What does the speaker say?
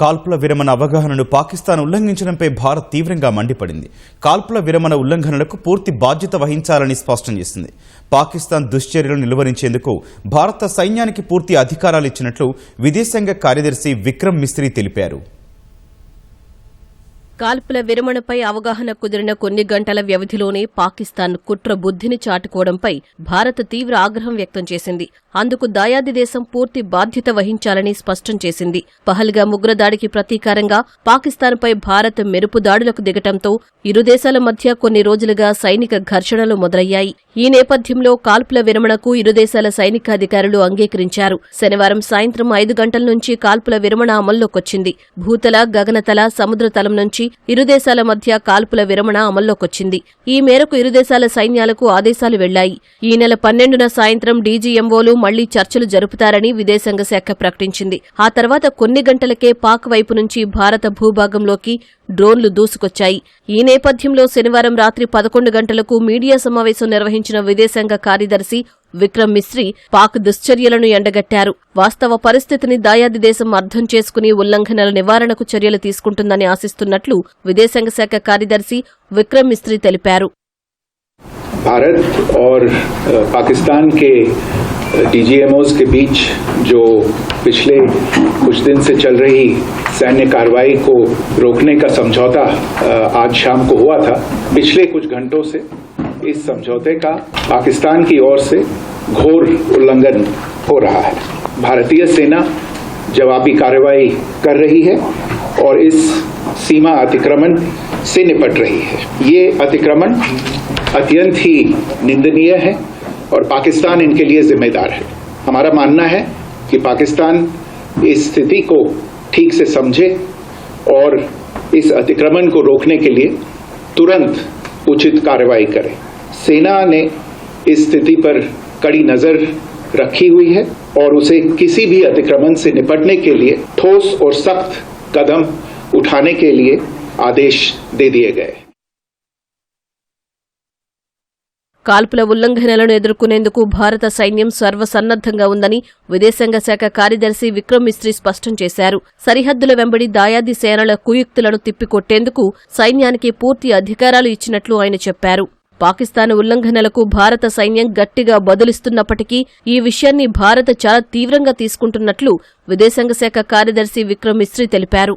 కాల్పుల విరమణ అవగాహనను పాకిస్తాన్ ఉల్లంఘించడంపై భారత్ తీవ్రంగా మండిపడింది. కాల్పుల విరమణ ఉల్లంఘనలకు పూర్తి బాధ్యత వహించాలని స్పష్టం చేసింది. పాకిస్తాన్ దుశ్చర్యలను నిలువరించేందుకు భారత సైన్యానికి పూర్తి అధికారాలు ఇచ్చినట్లు విదేశాంగ కార్యదర్శి విక్రమ్ మిస్త్రీ తెలిపారు. కాల్పుల విరమణపై అవగాహన కుదిరిన కొన్ని గంటల వ్యవధిలోనే పాకిస్తాన్ కుట్ర బుద్ధిని చాటుకోవడంపై భారత్ తీవ్ర ఆగ్రహం వ్యక్తం చేసింది. అందుకు దాయాది దేశం పూర్తి బాధ్యత వహించాలని స్పష్టం చేసింది. పహల్గా ఉగ్రదాడికి ప్రతీకారంగా పాకిస్తాన్పై భారత్ మెరుపు దాడులకు దిగటంతో ఇరు దేశాల మధ్య కొన్ని రోజులుగా సైనిక ఘర్షణలు మొదలయ్యాయి. ఈ నేపథ్యంలో కాల్పుల విరమణకు ఇరు దేశాల సైనికాధికారులు అంగీకరించారు. శనివారం సాయంత్రం ఐదు గంటల నుంచి కాల్పుల విరమణ అమల్లోకొచ్చింది. భూతల గగనతల సముద్రతలం నుంచి ఇరు దేశాల మధ్య కాల్పుల విరమణ అమల్లోకొచ్చింది. ఈ మేరకు ఇరు దేశాల సైన్యాలకు ఆదేశాలు వెళ్ళాయి. ఈ నెల పన్నెండున సాయంత్రం డీజీఎంఓలు మళ్ళీ చర్చలు జరుపుతారని విదేశాంగ శాఖ ప్రకటించింది. ఆ తర్వాత కొన్ని గంటలకే పాక్ వైపు నుంచి భారత భూభాగంలోకి డ్రోన్లు దూసుకొచ్చాయి. ఈ నేపథ్యంలో శనివారం రాత్రి పదకొండు గంటలకు మీడియా సమావేశం నిర్వహించిన విదేశాంగ కార్యదర్శి విక్రమ్ మిస్రీ పాక్ దుశ్చర్యలను ఎండగట్టారు వాస్తవ పరిస్థితిని దాయాది దేశం అర్థం చేసుకుని ఉల్లంఘనల నివారణకు చర్యలు తీసుకుంటుందని ఆశిస్తున్నట్లు విదేశాంగ శాఖ కార్యదర్శి విక్రమ్ మిస్రీ తెలిపారు भारत और अ, पाकिस्तान के डीजीएमओज के बीच जो पिछले कुछ दिन से चल रही सैन्य कार्रवाई को रोकने का समझौता अ, आज शाम को हुआ था पिछले कुछ घंटों से इस समझौते का पाकिस्तान की ओर से घोर उल्लंघन हो रहा है। भारतीय सेना जवाबी कार्रवाई कर रही है और इस सीमा अतिक्रमण से निपट रही है। ये अतिक्रमण अत्यंत ही निंदनीय है और पाकिस्तान इनके लिए जिम्मेदार है। हमारा मानना है कि पाकिस्तान इस स्थिति को ठीक से समझे और इस अतिक्रमण को रोकने के लिए तुरंत उचित कार्रवाई करे। सेना ने इस स्थिति पर कड़ी नजर रखी हुई है और उसे किसी भी अतिक्रमण से निपटने के लिए ठोस और सख्त कदम उठाने के लिए आदेश दे दिए गए కాల్పుల ఉల్లంఘనలను ఎదుర్కొనేందుకు భారత సైన్యం సర్వసన్నద్దంగా ఉందని విదేశాంగ శాఖ కార్యదర్శి విక్రమ్ మిస్త్రీ స్పష్టం చేశారు సరిహద్దుల వెంబడి దాయాది సేనల కుయుక్తులను తిప్పికొట్టేందుకు సైన్యానికి పూర్తి అధికారాలు ఇచ్చినట్లు ఆయన చెప్పారు పాకిస్తాన్ ఉల్లంఘనలకు భారత సైన్యం గట్టిగా బదులిస్తున్నప్పటికీ ఈ విషయాన్ని భారత్ చాలా తీవ్రంగా తీసుకుంటున్నట్లు విదేశాంగ శాఖ కార్యదర్శి విక్రమ్ మిస్త్రీ తెలిపారు.